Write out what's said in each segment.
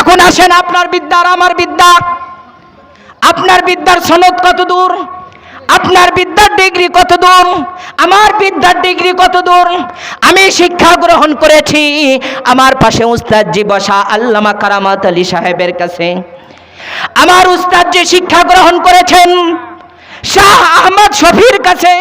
এখন আসেন আপনার বিদ্যা আর আমার বিদ্যা। আপনার বিদ্যার সনদ কত দূর? আপনার বিদ্যার ডিগ্রি কত দূর? আমার বিদ্যার ডিগ্রি কত দূর? আমি শিক্ষা গ্রহণ করেছি আমার পাশে উস্তাদজি বসা আল্লামা কারামাত আলী সাহেবের কাছে। আমার উস্তাদজি শিক্ষা গ্রহণ করেছেন শাহ আহমদ শফির কাছে।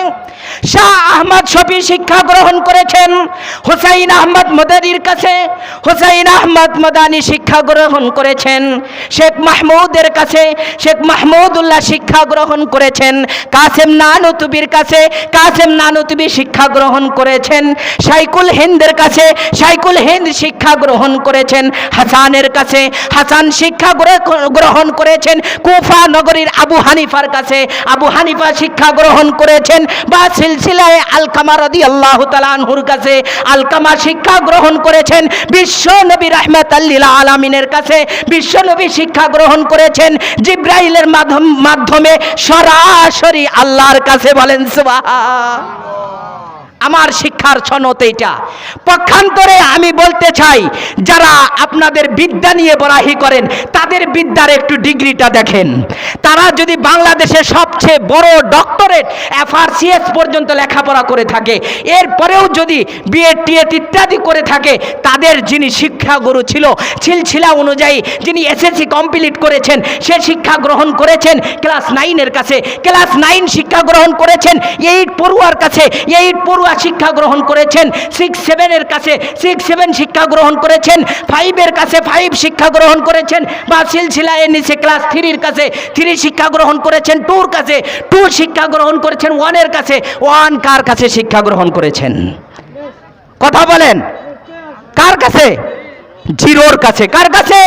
শাহ আহমদ শফি শিক্ষা গ্রহণ করেছেন। হুসাইন আহমদ মদানির কাছে। হুসাইন আহমদ মদানি শিক্ষা গ্রহণ করেছেন। শেখ মাহমুদের কাছে। শেখ মাহমুদুল্লাহ শিক্ষা গ্রহণ করেছেন। কাসেম নানুতুবির কাছে। কাসেম নানুতুবি শিক্ষা গ্রহণ করেছেন। সাইকুল হিন্দের কাছে। সাইকুল হিন্দ শিক্ষা গ্রহণ করেছেন। হাসানের কাছে। হাসান শিক্ষা গ্রহ- গ্রহণ করেছেন। কুফা নগরীর আবু হানিফার কাছে। আবু হানিফা শিক্ষা গ্রহণ করেছেন। বা সিলসিলায় আলকামা রদি আল্লাহ তালানহুর কাছে আলকামা শিক্ষা গ্রহণ করেছেন। বিশ্ব নবী রহমত আল্লিল আলমিনের কাছে বিশ্ব নবী শিক্ষা গ্রহণ করেছেন। জিব্রাইলের মাধ্যম সরাসরি আল্লাহর কাছে বলেন সুবাহ আমার শিক্ষার সনদ এইটা। পক্ষান্তরে আমি বলতে চাই, যারা আপনাদের বিদ্যা নিয়ে বরাহি করেন, তাদের বিদ্যার একটু ডিগ্রিটা দেখেন। তারা যদি বাংলাদেশে সবচেয়ে বড় ডক্টরেট এফআরসিএস পর্যন্ত লেখাপড়া করে থাকে, এরপরেও যদি বিএড টিএড ইত্যাদি করে থাকে, তাদের যিনি শিক্ষাগুরু ছিল, ছিলছিলা অনুযায়ী যিনি এসএসসি কমপ্লিট করেছেন, সে শিক্ষা গ্রহণ করেছেন ক্লাস নাইনের কাছে। ক্লাস নাইন শিক্ষা গ্রহণ করেছেন এইট পড়ুয়ার কাছে এইট পড়ুয়া শিক্ষা গ্রহণ করেছেন সিক্স সেভেনের কাছে সিক্স সেভেন শিক্ষা গ্রহণ করেছেন ফাইভের কাছে ফাইভ শিক্ষা গ্রহণ করেছেন, বা সিলসিলায়ের নিচে ক্লাস থ্রির কাছে থ্রি শিক্ষা গ্রহণ করেছেন টুর কাছে টু শিক্ষা গ্রহণ করেছেন ওয়ানের কাছে ওয়ান কার কাছে শিক্ষা গ্রহণ করেছেন? কথা বলেন। কার কাছে? জিরোর কাছে। কার কাছে?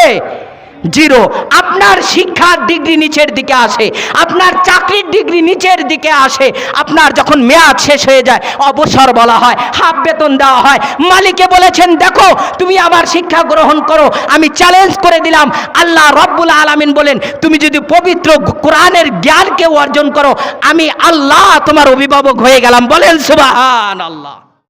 জিরো। আপনার শিক্ষার ডিগ্রি নিচের দিকে আসে, আপনার চাকরির ডিগ্রি নিচের দিকে আসে, আপনার যখন মেয়াদ শেষ হয়ে যায়, অবসর বলা হয়, হাফ বেতন দেওয়া হয়। মালিকে বলেছেন, দেখো, তুমি আমার শিক্ষা গ্রহণ করো, আমি চ্যালেঞ্জ করে দিলাম। আল্লাহ রব্বুল আলামিন বলেন, তুমি যদি পবিত্র কোরআনের জ্ঞানকে অর্জন করো, আমি আল্লাহ তোমার অভিভাবক হয়ে গেলাম। বলেন সুবাহান আল্লাহ